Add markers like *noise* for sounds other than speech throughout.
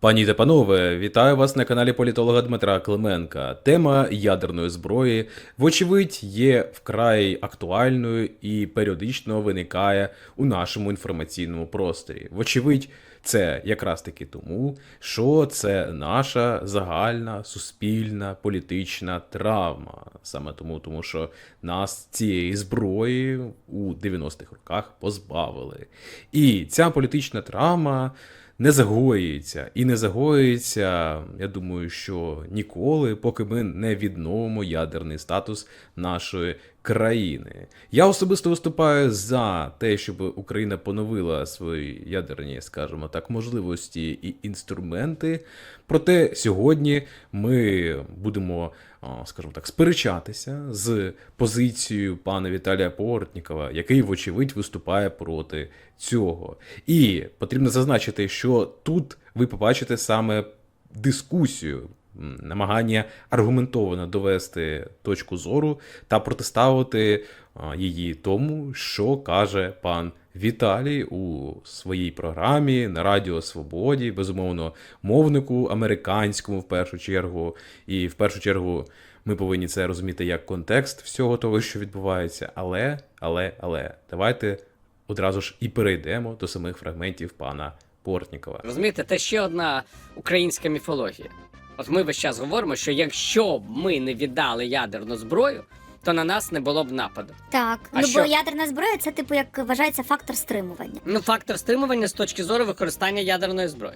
Пані та панове, вітаю вас на каналі політолога Дмитра Клименка. Тема ядерної зброї, вочевидь, є вкрай актуальною і періодично виникає у нашому інформаційному просторі. Вочевидь, це якраз таки тому, що це наша загальна суспільна політична травма. Саме тому, тому що нас цієї зброї у 90-х роках позбавили. І ця політична травма не загоюється. І не загоюється, я думаю, що ніколи, поки ми не відновимо ядерний статус нашої країни. Я особисто виступаю за те, щоб Україна поновила свої ядерні, скажімо так, можливості і інструменти. Проте сьогодні ми будемо, скажімо так, сперечатися з позицією пана Віталія Портнікова, який, вочевидь, виступає проти цього. І потрібно зазначити, що тут ви побачите саме дискусію. Намагання аргументовано довести точку зору та протиставити її тому, що каже пан Віталій у своїй програмі на Радіо Свободі, безумовно, мовнику американському в першу чергу. І в першу чергу ми повинні це розуміти як контекст всього того, що відбувається. Але, але, але, давайте одразу ж і перейдемо до самих фрагментів пана Портнікова. Розумієте, це ще одна українська міфологія. От ми весь час говоримо, що якщо б ми не віддали ядерну зброю, то на нас не було б нападу. Так, А ну що? бо ядерна зброя це типу як вважається фактор стримування. Ну, фактор стримування з точки зору використання ядерної зброї.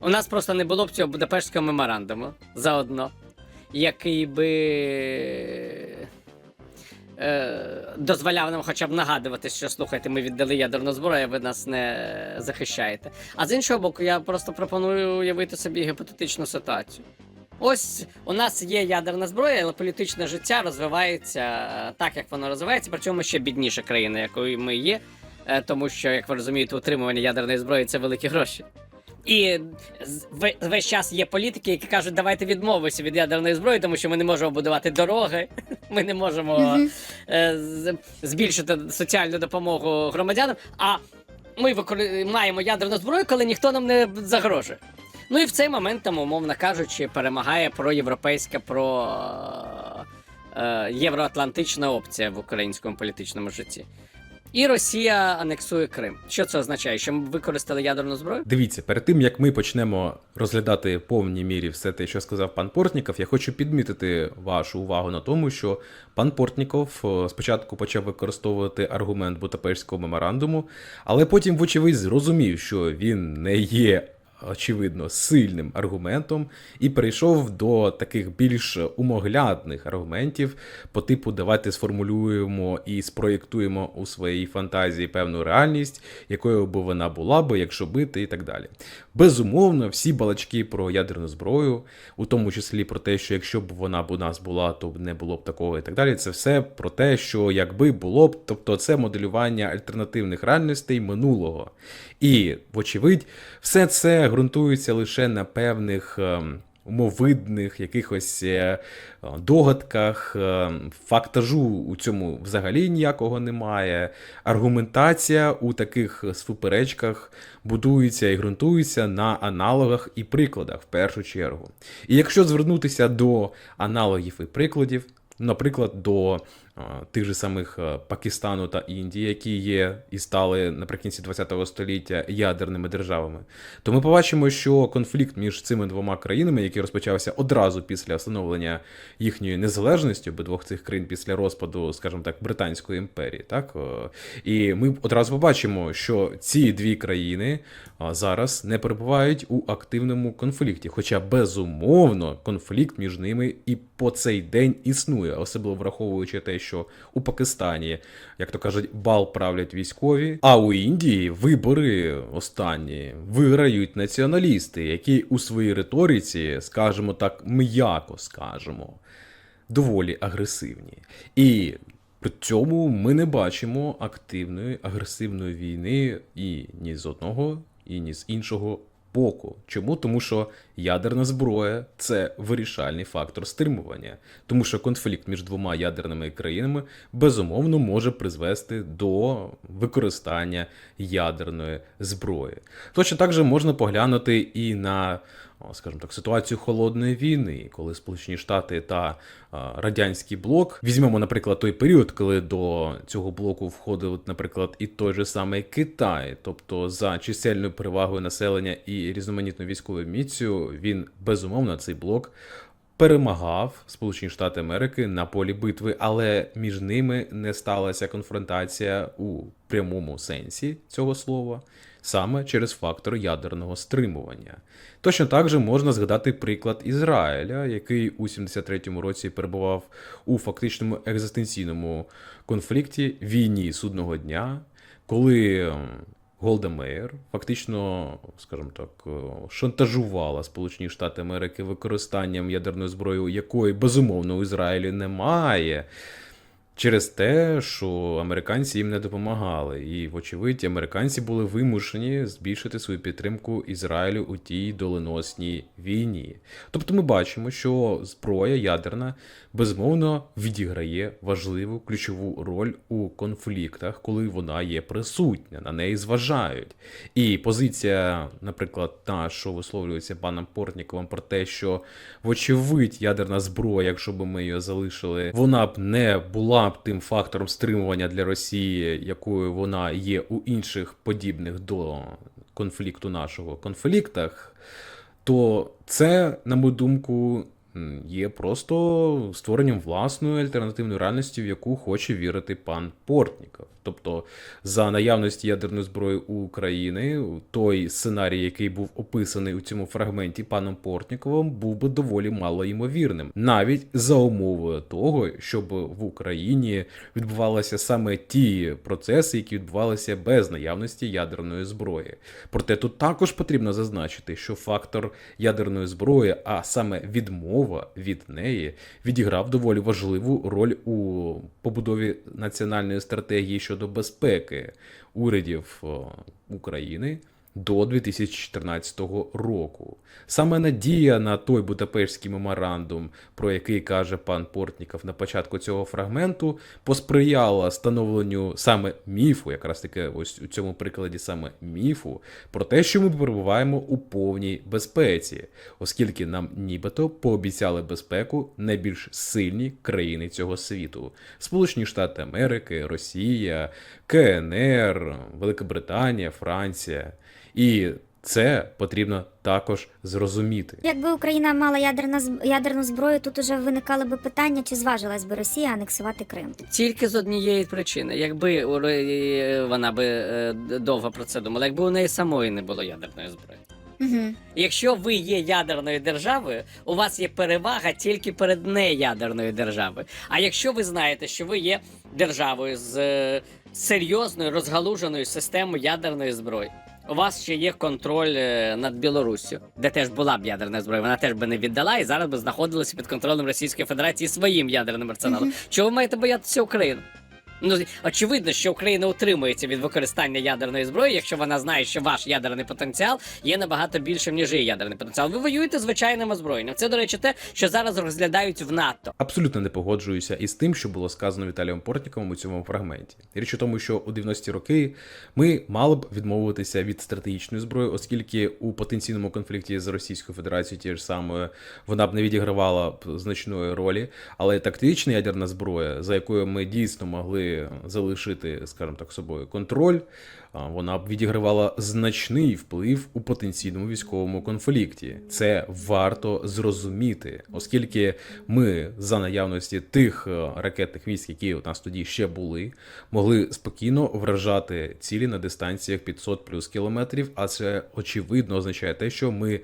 У нас просто не було б цього Будапештського меморандуму заодно, який би дозволяв нам хоча б нагадувати, що слухайте, ми віддали ядерну зброю, ви нас не захищаєте. А з іншого боку, я просто пропоную уявити собі гіпотетичну ситуацію. Ось у нас є ядерна зброя, але політичне життя розвивається е, так, як воно розвивається, причому ще бідніша країна, якою ми є, е, тому що, як ви розумієте, утримування ядерної зброї це великі гроші. І весь час є політики, які кажуть, давайте відмовимося від ядерної зброї, тому що ми не можемо будувати дороги, *laughs* ми не можемо е, збільшити соціальну допомогу громадянам. А ми викори- маємо ядерну зброю, коли ніхто нам не загрожує. Ну і в цей момент, там, умовно кажучи, перемагає проєвропейська, про е, євроатлантична опція в українському політичному житті. І Росія анексує Крим. Що це означає? Що ми використали ядерну зброю? Дивіться, перед тим як ми почнемо розглядати повній мірі все те, що сказав пан Портніков, я хочу підмітити вашу увагу на тому, що пан Портніков е, спочатку почав використовувати аргумент Бутапештського меморандуму, але потім, вочевидь, зрозумів, що він не є. Очевидно, сильним аргументом і перейшов до таких більш умоглядних аргументів по типу давайте сформулюємо і спроєктуємо у своїй фантазії певну реальність, якою би вона була би, якщо бити, і так далі. Безумовно, всі балачки про ядерну зброю, у тому числі про те, що якщо б вона б у нас була, то б не було б такого і так далі. Це все про те, що якби було б, тобто це моделювання альтернативних реальностей минулого. І, вочевидь, все це ґрунтується лише на певних. ем, Умовидних якихось е, догадках, е, фактажу у цьому взагалі ніякого немає. Аргументація у таких суперечках будується і ґрунтується на аналогах і прикладах в першу чергу. І якщо звернутися до аналогів і прикладів, наприклад, до тих же самих Пакистану та Індії, які є і стали наприкінці ХХ століття ядерними державами, то ми побачимо, що конфлікт між цими двома країнами, який розпочався одразу після встановлення їхньої незалежності обидвох цих країн після розпаду, скажімо так, Британської імперії, так е, і ми одразу побачимо, що ці дві країни зараз не перебувають у активному конфлікті. Хоча безумовно конфлікт між ними і по цей день існує, особливо враховуючи те, що у Пакистані, як то кажуть, бал правлять військові, а у Індії вибори останні виграють націоналісти, які у своїй риториці, скажімо так, м'яко скажемо, доволі агресивні. І при цьому ми не бачимо активної агресивної війни і ні з одного, і ні з іншого боку. Чому? Тому що ядерна зброя це вирішальний фактор стримування, тому що конфлікт між двома ядерними країнами безумовно може призвести до використання ядерної зброї. Точно так же можна поглянути і на, скажімо так, ситуацію холодної війни, коли Сполучені Штати та радянський блок візьмемо, наприклад, той період, коли до цього блоку входив, наприклад, і той же самий Китай, тобто за чисельною перевагою населення і різноманітною військовою міцю, він безумовно цей блок перемагав Сполучені Штати Америки на полі битви, але між ними не сталася конфронтація у прямому сенсі цього слова, саме через фактор ядерного стримування. Точно так же можна згадати приклад Ізраїля, який у 73-му році перебував у фактичному екзистенційному конфлікті війні судного дня, коли Голда фактично, скажімо так, е, шантажувала Сполучені Штати Америки використанням ядерної зброї, якої безумовно у Ізраїлі немає. Через те, що американці їм не допомагали, і, вочевидь, американці були вимушені збільшити свою підтримку Ізраїлю у тій доленосній війні. Тобто ми бачимо, що зброя ядерна безумовно відіграє важливу ключову роль у конфліктах, коли вона є присутня, на неї зважають. І позиція, наприклад, та, що висловлюється паном Портніковим про те, що вочевидь ядерна зброя, якщо б ми її залишили, вона б не була б тим фактором стримування для Росії, якою вона є у інших подібних до конфлікту нашого конфліктах, то це, на мою думку, є просто створенням власної альтернативної реальності, в яку хоче вірити пан Портніков. Тобто, за наявності ядерної зброї України, той сценарій, який був описаний у цьому фрагменті паном Портніковим, був би доволі малоймовірним, навіть за умовою того, щоб в Україні відбувалися саме ті процеси, які відбувалися без наявності ядерної зброї. Проте тут також потрібно зазначити, що фактор ядерної зброї, а саме відмова від неї, відіграв доволі важливу роль у побудові національної стратегії щодо безпеки урядів України. До 2014 року саме надія на той Будапештський меморандум, про який каже пан Портніков на початку цього фрагменту, посприяла становленню саме міфу, якраз таки ось у цьому прикладі саме міфу, про те, що ми перебуваємо у повній безпеці, оскільки нам нібито пообіцяли безпеку найбільш сильні країни цього світу: Сполучені Штати Америки, Росія, КНР, Велика Британія, Франція. І це потрібно також зрозуміти. Якби Україна мала ядерна з- ядерну зброю, тут уже виникали би питання, чи зважилась би Росія анексувати Крим. Тільки з однієї причини, якби вона би е, довго про це думала, якби у неї самої не було ядерної зброї. Угу. Якщо ви є ядерною державою, у вас є перевага тільки перед неядерною державою. А якщо ви знаєте, що ви є державою з е, серйозною розгалуженою системою ядерної зброї. У вас ще є контроль е, над Білоруссю, де теж була б ядерна зброя. Вона теж би не віддала і зараз би знаходилася під контролем Російської Федерації своїм ядерним арсеналом. Чого ви маєте боятися України? Ну, очевидно, що Україна утримується від використання ядерної зброї, якщо вона знає, що ваш ядерний потенціал є набагато більшим, ніж її ядерний потенціал. Ви воюєте звичайним озброєнням. Це, до речі, те, що зараз розглядають в НАТО. Абсолютно не погоджуюся із тим, що було сказано Віталієм Портніковим у цьому фрагменті. Річ у тому, що у 90-ті роки ми мали б відмовитися від стратегічної зброї, оскільки у потенційному конфлікті з Російською Федерацією тією ж самою вона б не відігравала значної ролі. Але тактична ядерна зброя, за якою ми дійсно могли залишити, скажімо так, собою контроль, вона б відігравала значний вплив у потенційному військовому конфлікті. Це варто зрозуміти, оскільки ми за наявності тих е, ракетних військ, які у нас тоді ще були, могли спокійно вражати цілі на дистанціях 500 плюс кілометрів. А це очевидно означає те, що ми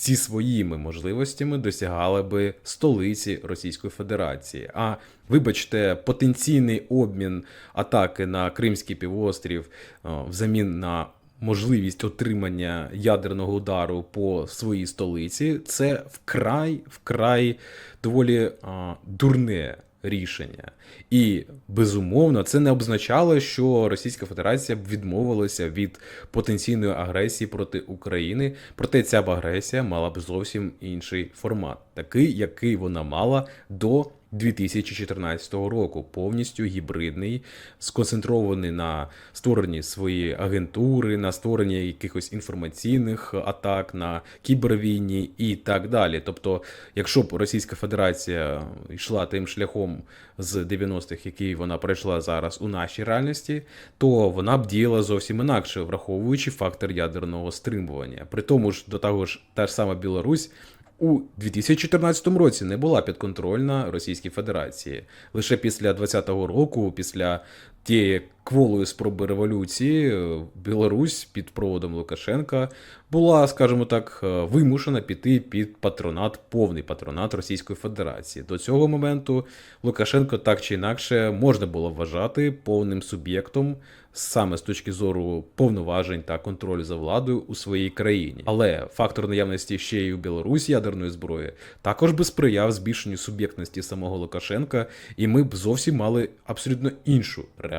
зі своїми можливостями досягали би столиці Російської Федерації. А вибачте, потенційний обмін атаки на Кримський півострів е, взамін на можливість отримання ядерного удару по своїй столиці це вкрай вкрай доволі а, дурне рішення. І безумовно, це не означало, що Російська Федерація відмовилася від потенційної агресії проти України. Проте ця б агресія мала б зовсім інший формат, такий, який вона мала до 2014 року, повністю гібридний, сконцентрований на створенні своєї агентури, на створенні якихось інформаційних атак, на кібервійні і так далі. Тобто, якщо б Російська Федерація йшла тим шляхом з 90-х, який вона пройшла зараз у нашій реальності, то вона б діяла зовсім інакше, враховуючи фактор ядерного стримування. При тому ж до того ж, та ж сама Білорусь у 2014 році не була підконтрольна Російській Федерації. Лише після 2020 року, після тієї кволої спроби революції, е, Білорусь під проводом Лукашенка була, скажімо так, е, вимушена піти під патронат, повний патронат Російської Федерації. До цього моменту Лукашенко так чи інакше можна було вважати повним суб'єктом саме з точки зору повноважень та контролю за владою у своїй країні. Але фактор наявності ще й у Білорусі ядерної зброї також би сприяв збільшенню суб'єктності самого Лукашенка, і ми б зовсім мали абсолютно іншу реальність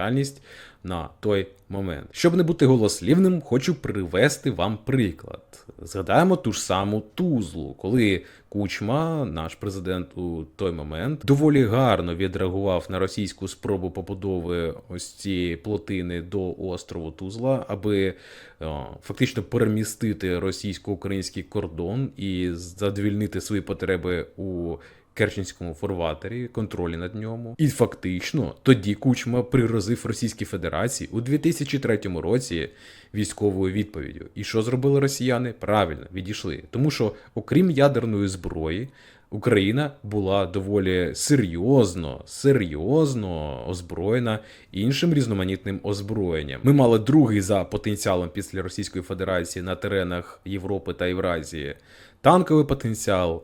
на той момент. Щоб не бути голослівним, хочу привести вам приклад. Згадаємо ту ж саму Тузлу, коли Кучма, наш президент у той момент, доволі гарно відреагував на російську спробу побудови ось цієї плотини до острову Тузла, аби о, фактично перемістити російсько-український кордон і задовільнити свої потреби у Керченському форватері, контролі над ньому. І фактично тоді Кучма пригрозив Російській Федерації у 2003 році військовою відповіддю. І що зробили росіяни? Правильно відійшли, тому що окрім ядерної зброї. Україна була доволі серйозно, серйозно озброєна іншим різноманітним озброєнням. Ми мали другий за потенціалом після Російської Федерації на теренах Європи та Євразії танковий потенціал,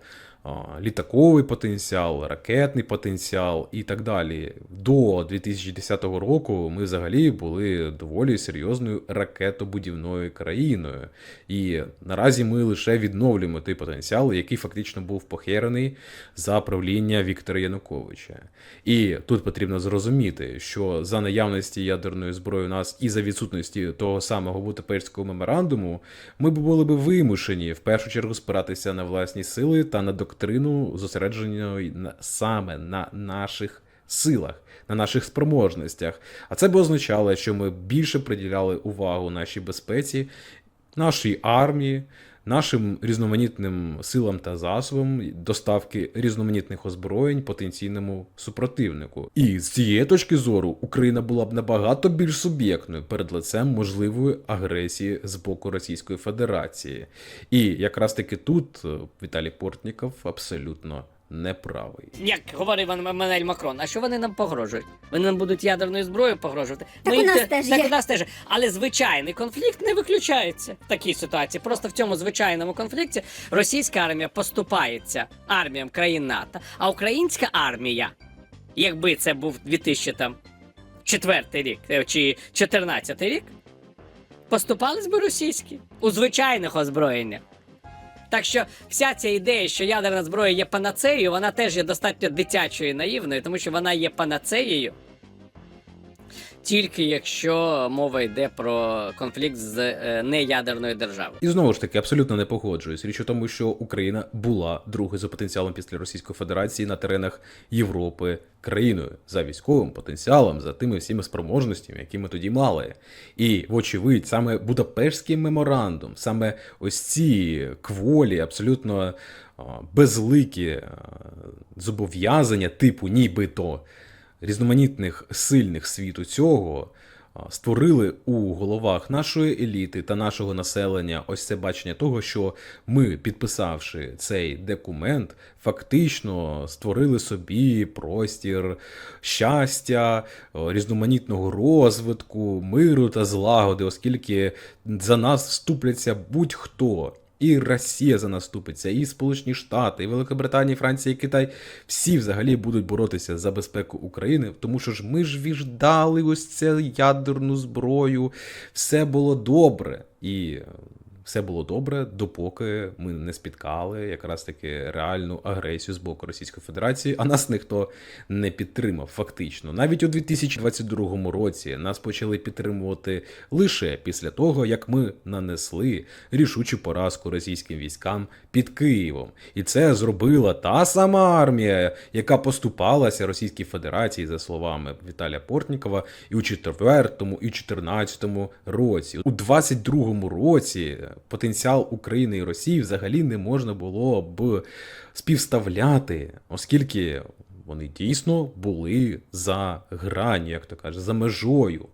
літаковий потенціал, ракетний потенціал і так далі. До 2010 року ми взагалі були доволі серйозною ракетобудівною країною. І наразі ми лише відновлюємо той потенціал, який фактично був похерений за правління Віктора Януковича. І тут потрібно зрозуміти, що за наявності ядерної зброї у нас і за відсутності того самого Будапештського меморандуму, ми були б вимушені в першу чергу спиратися на власні сили та на доктрину, зосередженої на, саме на наших силах, на наших спроможностях. А це б означало, що ми більше приділяли увагу нашій безпеці, нашій армії, нашим різноманітним силам та засобам доставки різноманітних озброєнь потенційному супротивнику. І з цієї точки зору Україна була б набагато більш суб'єктною перед лицем можливої агресії з боку Російської Федерації. І якраз таки тут е, Віталій Портніков абсолютно неправий. Як говорив Еммануель Макрон, а що вони нам погрожують? Вони нам будуть ядерною зброєю погрожувати. Так Ми у нас те- теж так є. у нас теж. Але звичайний конфлікт не виключається в такій ситуації. Просто в цьому звичайному конфлікті російська армія поступається арміям країн НАТО, а українська армія, якби це був 2004 рік е, чи 2014 рік, поступались би російські у звичайних озброєннях. Так що вся ця ідея, що ядерна зброя є панацеєю, вона теж є достатньо дитячою і наївною, тому що вона є панацеєю. Тільки якщо мова йде про конфлікт з е, неядерною державою. І знову ж таки, абсолютно не погоджуюсь. Річ у тому, що Україна була другою за потенціалом після Російської Федерації на теренах Європи країною за військовим потенціалом, за тими всіми спроможностями, які ми тоді мали. І, вочевидь, саме Будапештський меморандум, саме ось ці кволі, абсолютно безликі зобов'язання, типу нібито різноманітних сильних світу цього створили у головах нашої еліти та нашого населення ось це бачення того, що ми, підписавши цей документ, фактично створили собі простір щастя, різноманітного розвитку, миру та злагоди, оскільки за нас вступляться будь-хто. І Росія за нас і Сполучені Штати, і Великобританія, і Франція, і Китай всі взагалі будуть боротися за безпеку України, тому що ж ми ж віждали ось це ядерну зброю, все було добре. І все було добре, допоки ми не спіткали якраз таки реальну агресію з боку Російської Федерації, а нас ніхто не підтримав. Фактично, навіть у 2022 році нас почали підтримувати лише після того, як ми нанесли рішучу поразку російським військам під Києвом, і це зробила та сама армія, яка поступалася Російській Федерації, за словами Віталія Портнікова, і у 4-му, і 14-му році. У 22-му році потенціал України і Росії взагалі не можна було б співставляти, оскільки вони дійсно були за грані, як то каже, за межою.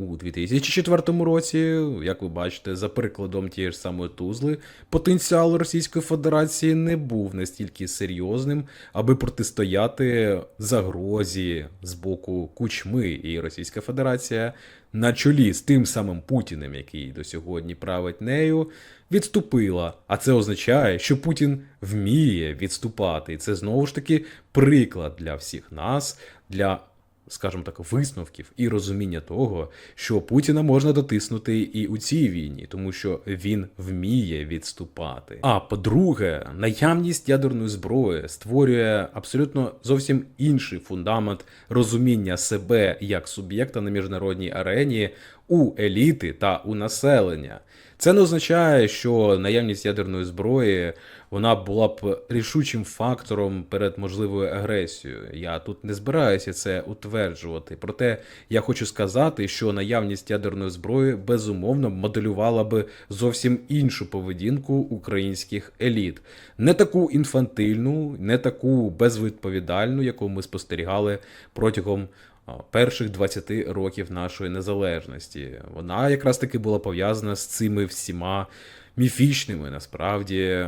У 2004 році, як ви бачите, за прикладом тієї ж самої Тузли, потенціал Російської Федерації не був настільки серйозним, аби протистояти загрозі з боку Кучми і Російська Федерація на чолі з тим самим Путіним, який до сьогодні править нею, відступила. А це означає, що Путін вміє відступати. І це знову ж таки приклад для всіх нас, для скажімо так, висновків і розуміння того, що Путіна можна дотиснути і у цій війні, тому що він вміє відступати. А по-друге, наявність ядерної зброї створює абсолютно зовсім інший фундамент розуміння себе як суб'єкта на міжнародній арені у еліти та у населення. Це не означає, що наявність ядерної зброї вона була б рішучим фактором перед можливою агресією. Я тут не збираюся це утверджувати. Проте я хочу сказати, що наявність ядерної зброї безумовно моделювала би зовсім іншу поведінку українських еліт, не таку інфантильну, не таку безвідповідальну, яку ми спостерігали протягом перших 20 років нашої незалежності. Вона якраз таки була пов'язана з цими всіма міфічними насправді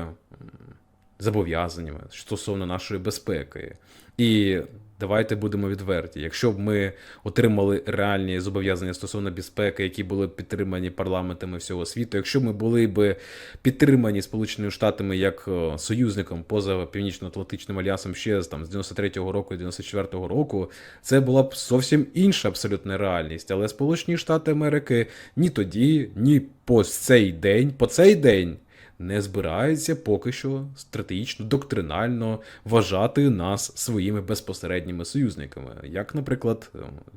зобов'язаннями стосовно нашої безпеки. І давайте будемо відверті. Якщо б ми отримали реальні зобов'язання стосовно безпеки, які були підтримані парламентами всього світу, якщо ми були б підтримані Сполученими Штатами як е, союзником поза Північно-Атлантичним альянсом ще з там з 93-го року і 94-го року, це була б зовсім інша абсолютна реальність. Але Сполучені Штати Америки ні тоді, ні по цей день, по цей день не збирається поки що стратегічно, доктринально вважати нас своїми безпосередніми союзниками, як, наприклад,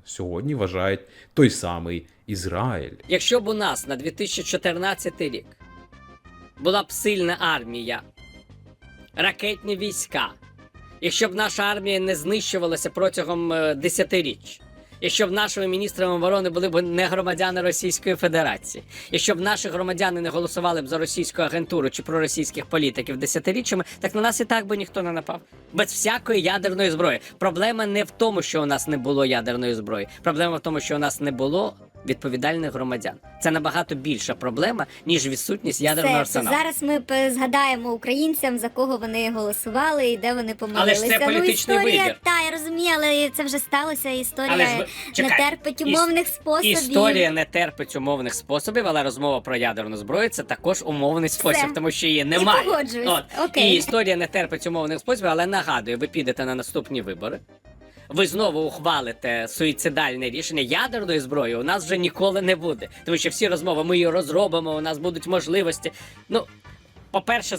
сьогодні вважають той самий Ізраїль. Якщо б у нас на 2014 рік була б сильна армія, ракетні війська, якщо б наша армія не знищувалася протягом е, десятиріч, якщо б нашими міністрами оборони були б не громадяни Російської Федерації, якщо б наші громадяни не голосували б за російську агентуру чи проросійських політиків десятиріччями, так на нас і так би ніхто не напав. Без всякої ядерної зброї. Проблема не в тому, що у нас не було ядерної зброї. Проблема в тому, що у нас не було відповідальних громадян. Це набагато більша проблема, ніж відсутність ядерного це арсеналу. зараз ми згадаємо українцям, за кого вони голосували і де вони помилилися. це політичний ну, історія, вибір. Та, я розумію, але це вже сталося. Історія Але ж не терпить іс- умовних способів. Історія не терпить умовних способів, але розмова про ядерну зброю це також умовний спосіб, тому що її немає. погоджуюсь. От. Окей. І історія не терпить умовних способів, але нагадую, ви підете на наступні вибори. Ви знову ухвалите суїцидальне рішення ядерної зброї. У нас вже ніколи не буде. Тому що всі розмови ми її розробимо, у нас будуть можливості. Ну, по-перше,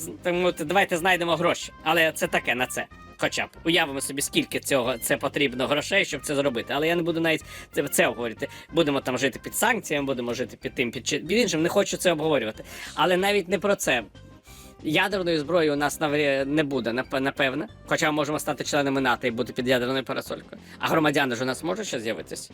давайте знайдемо гроші, але це таке на це. Хоча б уявимо собі, скільки цього це потрібно грошей, щоб це зробити. Але я не буду навіть це, це обговорювати. Будемо там жити під санкціями, будемо жити під тим, під, під іншим. Не хочу це обговорювати. Але навіть не про це. Ядерної зброї у нас наврі- не буде, напевне. Хоча ми можемо стати членами НАТО і бути під ядерною парасолькою. А громадяни ж у нас можуть ще з'явитися?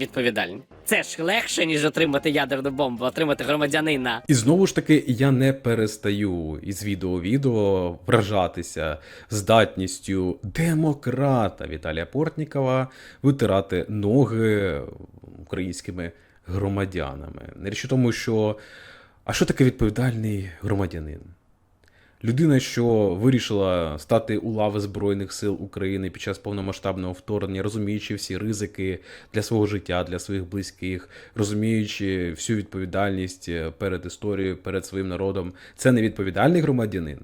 Відповідальні. Це ж легше, ніж отримати ядерну бомбу, отримати громадянина. І знову ж таки, я не перестаю із відео-відео вражатися здатністю демократа Віталія Портнікова витирати ноги українськими громадянами. Не річ у тому, що а що таке відповідальний громадянин? Людина, що вирішила стати у лави Збройних сил України під час повномасштабного вторгнення, розуміючи всі ризики для свого життя, для своїх близьких, розуміючи всю відповідальність е, перед історією, перед своїм народом, це не відповідальний громадянин.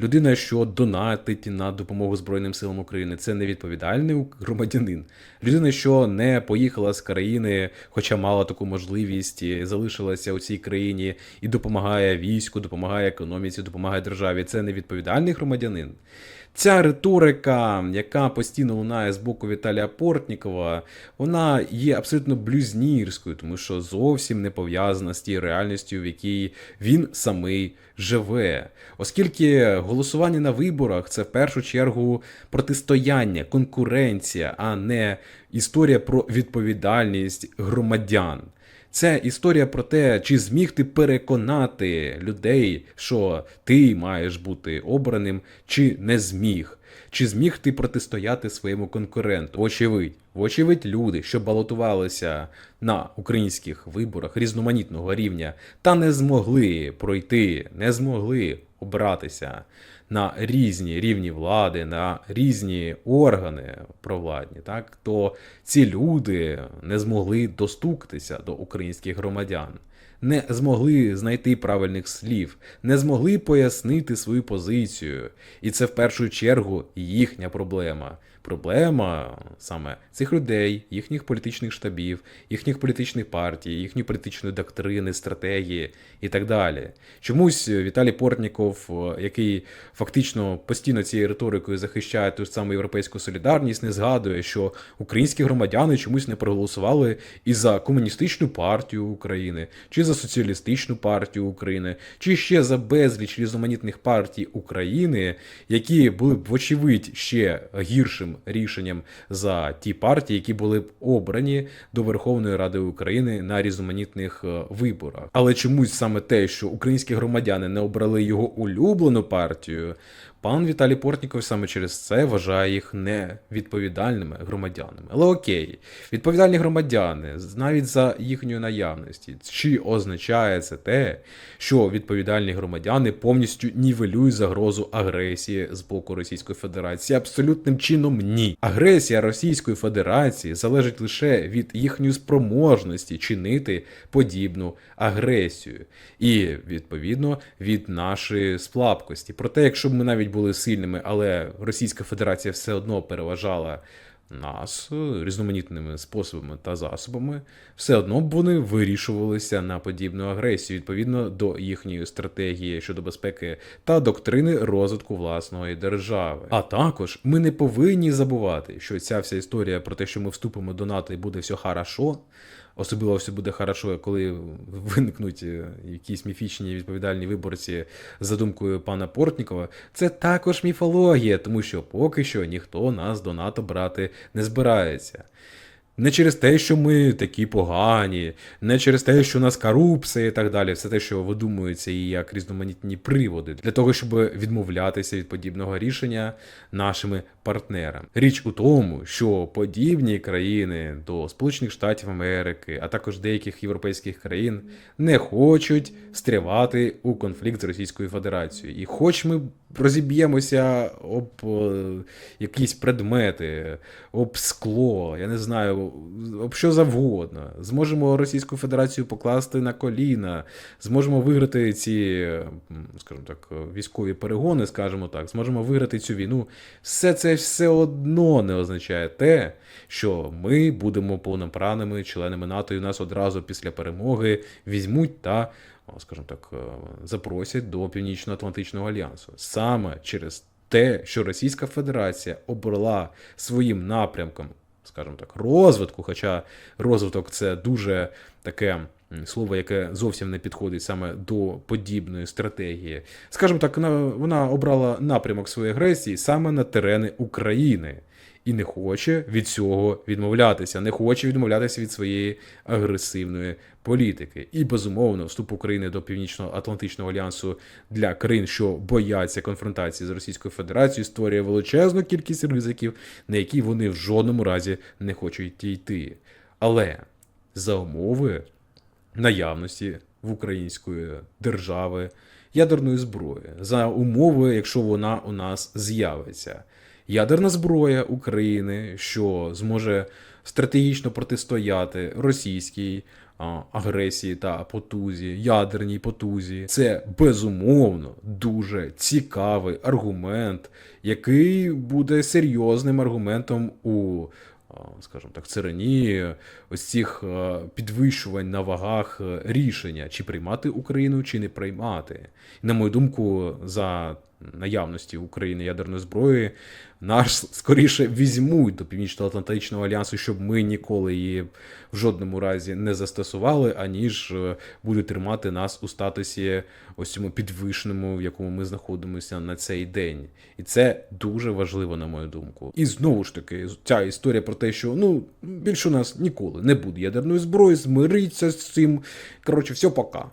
Людина, що донатить на допомогу Збройним силам України, це не відповідальний громадянин. Людина, що не поїхала з країни, хоча мала таку можливість, і залишилася у цій країні і допомагає війську, допомагає економіці, допомагає державі. Це не відповідальний громадянин. Ця риторика, яка постійно лунає з боку Віталія Портнікова, вона є абсолютно блюзнірською, тому що зовсім не пов'язана з тією реальністю, в якій він самий живе. Оскільки голосування на виборах це в першу чергу протистояння, конкуренція, а не історія про відповідальність громадян. Це історія про те, чи зміг ти переконати людей, що ти маєш бути обраним, чи не зміг. Чи зміг ти протистояти своєму конкуренту? Вочевидь, вочевидь, люди, що балотувалися на українських виборах різноманітного рівня, та не змогли пройти, не змогли обратися на різні рівні влади, на різні органи провладні, так то ці люди не змогли достукатися до українських громадян. Не змогли знайти правильних слів, не змогли пояснити свою позицію. І це в першу чергу їхня проблема. Проблема саме цих людей, їхніх політичних штабів, їхніх політичних партій, їхньої політичної доктрини, стратегії і так далі. Чомусь Віталій Портніков, е, який фактично постійно цією риторикою захищає ту ж саму європейську солідарність, не згадує, що українські громадяни чомусь не проголосували і за комуністичну партію України, чи за соціалістичну партію України, чи ще за безліч різноманітних партій України, які були б вочевидь ще гіршим рішенням за ті партії, які були б обрані до Верховної Ради України на різноманітних е, виборах. Але чомусь саме те, що українські громадяни не обрали його улюблену партію. Пан Віталій Портніков саме через це вважає їх невідповідальними громадянами. Але окей, відповідальні громадяни, навіть за їхньою наявності, чи означає це те, що відповідальні громадяни повністю нівелюють загрозу агресії з боку Російської Федерації? Абсолютним чином ні. Агресія Російської Федерації залежить лише від їхньої спроможності чинити подібну агресію, і відповідно від нашої слабкості. Проте, якщо б ми навіть були сильними, але Російська Федерація все одно переважала нас різноманітними способами та засобами, все одно б вони вирішувалися на подібну агресію відповідно до їхньої стратегії щодо безпеки та доктрини розвитку власної держави. А також ми не повинні забувати, що ця вся історія про те, що ми вступимо до НАТО і буде все хорошо. Особливо все буде хорошо, коли виникнуть е, якісь міфічні відповідальні виборці за думкою пана Портнікова. Це також міфологія, тому що поки що ніхто нас до НАТО брати не збирається. Не через те, що ми такі погані, не через те, що у нас корупція і так далі, все те, що видумується і як різноманітні приводи для того, щоб відмовлятися від подібного рішення нашими партнерами. Річ у тому, що подібні країни до Сполучених Штатів Америки, а також деяких європейських країн не хочуть встрявати у конфлікт з Російською Федерацією. І хоч ми розіб'ємося об е, якісь предмети, об скло, я не знаю, об що завгодно. Зможемо Російську Федерацію покласти на коліна, зможемо виграти ці, скажімо так, військові перегони, скажімо так, зможемо виграти цю війну. Все це все одно не означає те, що ми будемо повноправними членами НАТО, і нас одразу після перемоги візьмуть та скажімо так, е, запросять до Північно-Атлантичного альянсу. Саме через те, що Російська Федерація обрала своїм напрямком, скажімо так, розвитку, хоча розвиток це дуже таке слово, яке зовсім не підходить саме до подібної стратегії. Скажімо так, вона, обрала напрямок своєї агресії саме на терени України. І не хоче від цього відмовлятися, не хоче відмовлятися від своєї агресивної політики. І безумовно, вступ України до Північно-Атлантичного альянсу для країн, що бояться конфронтації з Російською Федерацією, створює величезну кількість ризиків, на які вони в жодному разі не хочуть йти. Але за умови наявності в української держави ядерної зброї, за умови, якщо вона у нас з'явиться. Ядерна зброя України, що зможе стратегічно протистояти російській агресії та потузі, ядерній потузі. Це безумовно дуже цікавий аргумент, який буде серйозним аргументом у. Скажімо так, царині ось цих підвищувань на вагах рішення, чи приймати Україну, чи не приймати. І, на мою думку, за наявності України ядерної зброї нас скоріше візьмуть до Північно-Атлантичного альянсу, щоб ми ніколи її в жодному разі не застосували, аніж е, будуть тримати нас у статусі ось цьому підвищеному, в якому ми знаходимося на цей день. І це дуже важливо, на мою думку. І знову ж таки, ця історія про те, що ну більше у нас ніколи не буде ядерної зброї, змириться з цим. Коротше, все пока.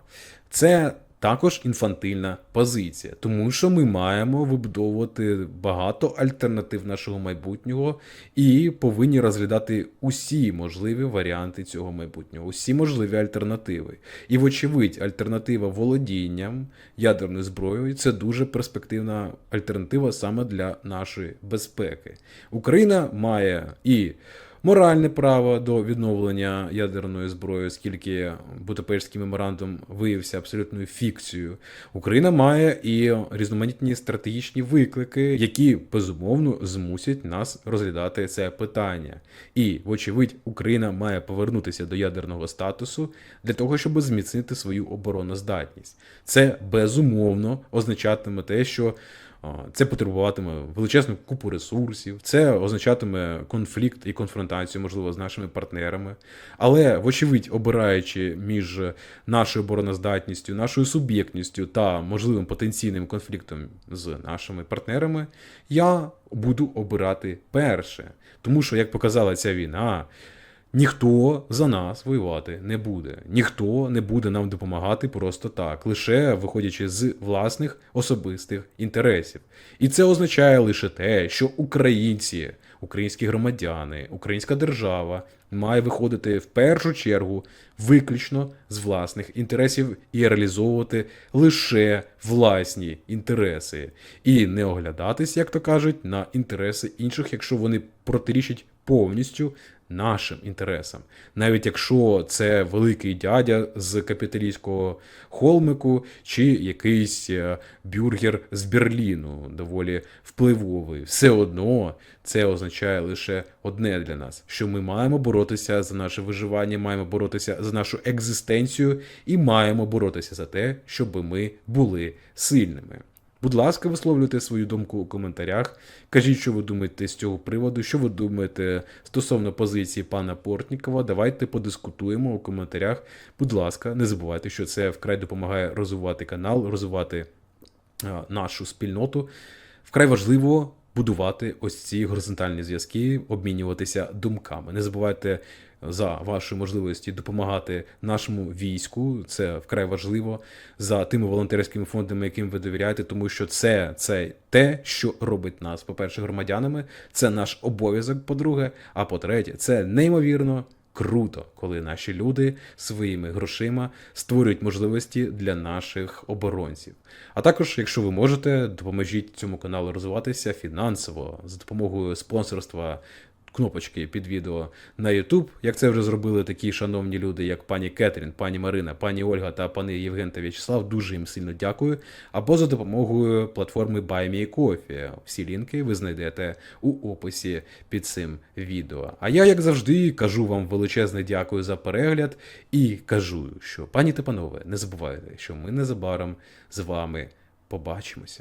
Це також інфантильна позиція, тому що ми маємо вибудовувати багато альтернатив нашого майбутнього і повинні розглядати усі можливі варіанти цього майбутнього, усі можливі альтернативи. І, вочевидь, альтернатива володінням ядерною зброєю це дуже перспективна альтернатива саме для нашої безпеки. Україна має і моральне право до відновлення ядерної зброї, оскільки Будапештський меморандум виявився абсолютною фікцією. Україна має і різноманітні стратегічні виклики, які безумовно змусять нас розглядати це питання. І, вочевидь, Україна має повернутися до ядерного статусу для того, щоб зміцнити свою обороноздатність. Це безумовно означатиме те, що Це потребуватиме величезну купу ресурсів, це означатиме конфлікт і конфронтацію, можливо, з нашими партнерами. Але, вочевидь, обираючи між нашою обороноздатністю, нашою суб'єктністю та можливим потенційним конфліктом з нашими партнерами, я буду обирати перше. Тому що, як показала ця війна, Ніхто за нас воювати не буде, ніхто не буде нам допомагати просто так, лише виходячи з власних особистих інтересів. І це означає лише те, що українці, українські громадяни, українська держава має виходити в першу чергу виключно з власних інтересів і реалізовувати лише власні інтереси, і не оглядатись, як то кажуть, на інтереси інших, якщо вони протирічать повністю нашим інтересам. Навіть якщо це великий дядя з капіталістського холмику, чи якийсь е, бюргер з Берліну, доволі впливовий, все одно це означає лише одне для нас: що ми маємо боротися за наше виживання, маємо боротися за нашу екзистенцію і маємо боротися за те, щоб ми були сильними. Будь ласка, висловлюйте свою думку у коментарях. Кажіть, що ви думаєте з цього приводу, що ви думаєте стосовно позиції пана Портнікова. Давайте подискутуємо у коментарях. Будь ласка, не забувайте, що це вкрай допомагає розвивати канал, розвивати нашу спільноту. Вкрай важливо будувати ось ці горизонтальні зв'язки, обмінюватися думками. Не забувайте за ваші можливості допомагати нашому війську. Це вкрай важливо за тими волонтерськими фондами, яким ви довіряєте, тому що це, це те, що робить нас, по-перше, громадянами. Це наш обов'язок, по-друге. А по-третє, це неймовірно. Круто, коли наші люди своїми грошима створюють можливості для наших оборонців. А також, якщо ви можете, допоможіть цьому каналу розвиватися фінансово за допомогою спонсорства кнопочки під відео на YouTube, як це вже зробили такі шановні люди, як пані Кетрін, пані Марина, пані Ольга та пани Євген та В'ячеслав. Дуже їм сильно дякую. Або за допомогою платформи BuyMeCoffee. Всі лінки ви знайдете у описі під цим відео. А я, як завжди, кажу вам величезне дякую за перегляд і кажу, що пані та панове, не забувайте, що ми незабаром з вами побачимося.